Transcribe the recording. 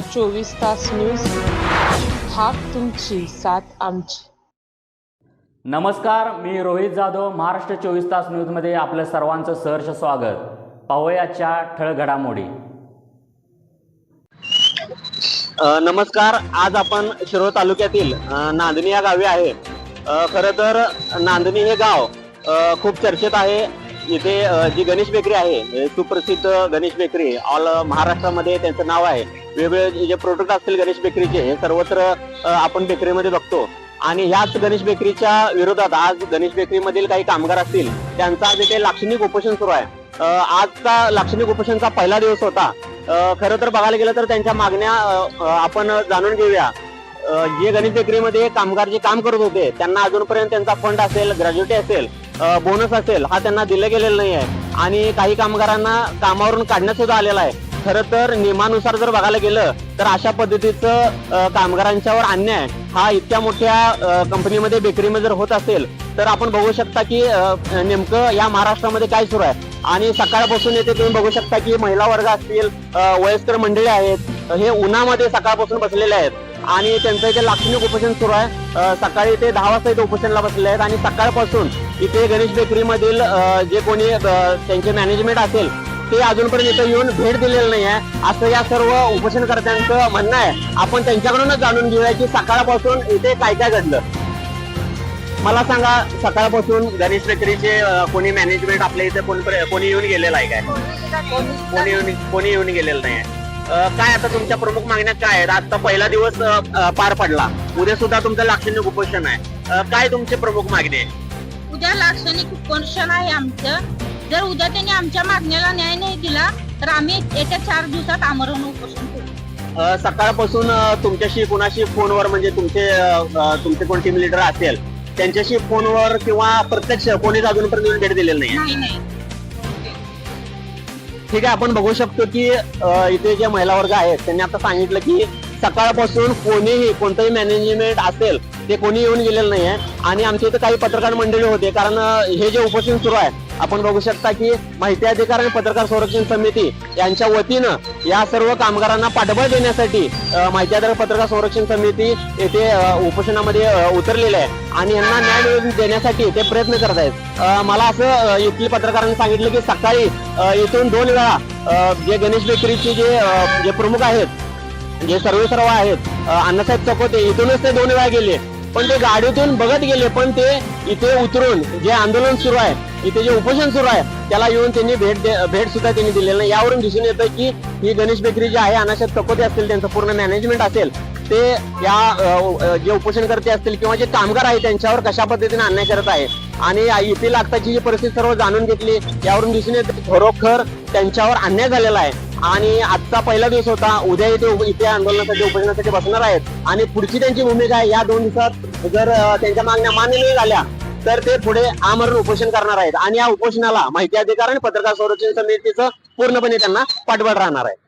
चोवीस तास न्यूज हाक तुमची साथ आमची. नमस्कार मी रोहित जाधव महाराष्ट्र चोवीस तास न्यूजमध्ये आपलं सर्वांचं सहर्ष स्वागत. पाहूयाच्या ठळक घडामोडी नमस्कार आज आपण शिरोळ तालुक्यातील नांदणी या गावी आहे. खरं तर नांदणी हे गाव खूप चर्चेत आहे. इथे जी गणेश बेकरी आहे सुप्रसिद्ध गणेश बेकरी ऑल महाराष्ट्रामध्ये त्यांचं नाव आहे. वेगवेगळे जे प्रोडक्ट असतील गणेश बेकरीचे हे सर्वत्र आपण बेकरीमध्ये बघतो. आणि ह्याच गणेश बेकरीच्या विरोधात आज गणेश बेकरीमधील काही कामगार असतील त्यांचा आज इथे लाक्षणिक उपोषण सुरू आहे. आजचा लाक्षणिक उपोषणचा पहिला दिवस होता. खरं तर बघायला गेलं तर त्यांच्या मागण्या आपण जाणून घेऊया. जे गणेश बेकरीमध्ये कामगार जे काम करत होते त्यांना अजूनपर्यंत त्यांचा फंड असेल ग्रॅज्युटी असेल बोनस असेल हा त्यांना दिला गेलेला नाही आहे आणि काही कामगारांना कामावरून काढण्यात सुद्धा आलेला आहे. खरं तर नियमानुसार जर बघायला गेलं तर अशा पद्धतीचं कामगारांच्यावर अन्याय हा इतक्या मोठ्या कंपनीमध्ये बेकरीमध्ये जर होत असेल तर आपण बघू शकता की नेमकं या महाराष्ट्रामध्ये काय सुरू आहे. आणि सकाळपासून येथे तुम्ही बघू शकता की महिला वर्ग असतील वयस्कर मंडळी आहेत हे उन्हामध्ये सकाळपासून बसलेले आहेत. आणि त्यांचं इथे लाक्षणिक उपोषण सुरू आहे. सकाळी ते दहा वाजता इथे उपोषणला बसलेले आहेत. आणि सकाळपासून इथे गणेश बेकरीमधील जे कोणी त्यांचे मॅनेजमेंट असेल ते अजूनपर्यंत इथं येऊन भेट दिलेलं नाही आहे असं या सर्व उपोषणकर्त्यांचं म्हणणं आहे. आपण त्यांच्याकडूनच जाणून घेऊया की सकाळपासून इथे काय काय घडलं. मला सांगा सकाळपासून गणेश बेकरीचे कोणी मॅनेजमेंट आपल्या इथे कोणी कोणी येऊन गेलेलं आहे काय? कोणी येऊन कोणी येऊन गेलेलं नाही आहे काय आता तुमच्या प्रमुख मागण्या काय आहेत? आता पहिला दिवस पार पडला. उद्या सुद्धा तुमचं लाक्षणिक उपोषण आहे. काय तुमची प्रमुख मागणी? आहे उद्या लाक्षणिक उपोषण आहे आमचं. जर उद्या त्यांनी आमच्या मागण्याला न्याय नाही दिला तर आम्ही येत्या चार दिवसात आमरण उपोषण करू. सकाळपासून तुमच्याशी कुणाशी फोनवर म्हणजे तुमचे तुमचे कोण टीम लिडर असेल त्यांच्याशी फोनवर किंवा प्रत्यक्ष कोणीच अजूनपर्यंत भेट दिलेलं नाही. ठीक आहे आपण बघू शकतो की इथे जे महिला वर्ग आहेत त्यांनी आता सांगितलं की सकाळपासून कोणीही कोणतंही मॅनेजमेंट असेल ते कोणी येऊन गेलेलं नाही आहे आणि आमच्या इथे काही पत्रकार मंडळी होते कारण हे जे उपोषण सुरू आहे आपण बघू शकता की माहिती अधिकार आणि पत्रकार संरक्षण समिती यांच्या वतीनं या सर्व कामगारांना पाठबळ देण्यासाठी माहिती अधिकार पत्रकार संरक्षण समिती येथे उपोषणामध्ये उतरलेले आहे. आणि यांना न्याय मिळवून देण्यासाठी ते प्रयत्न करत आहेत. मला असं इथली पत्रकारांनी सांगितलं की सकाळी इथून दोन वेळा जे गणेश बेकरीचे जे जे प्रमुख आहेत जे सर्वे सर्व आहेत अण्णासाहेब चकोते इथूनच ते दोन वेळा गेले. पण ते गाडीतून बघत गेले पण ते इथे उतरून जे आंदोलन सुरू आहे इथे जे उपोषण सुरू आहे त्याला येऊन त्यांनी भेट दे- भेट सुद्धा त्यांनी दिलेली नाही. यावरून दिसून येतं की ही गणेश बेकरी जी आहे अण्णासाहेब चकोते असतील त्यांचं पूर्ण मॅनेजमेंट असेल ते या जे उपोषणकर्ते असतील किंवा जे कामगार आहे त्यांच्यावर कशा पद्धतीने अन्याय करत आहे आणि येथील आताची जी परिस्थिती सर्व जाणून घेतली यावरून दिसून येतं की खरोखर त्यांच्यावर अन्याय झालेला आहे. आणि आजचा पहिला दिवस होता उद्या इथे इथे आंदोलनासाठी उपोषणासाठी बसणार आहेत. आणि पुढची त्यांची भूमिका आहे या दोन दिवसात जर त्यांच्या मागण्या मान्य नाही झाल्या तर ते पुढे आमरण उपोषण करणार आहेत. आणि या उपोषणाला माहिती अधिकार आणि पत्रकार संरक्षण समितीचं पूर्णपणे त्यांना पाठबळ राहणार आहे.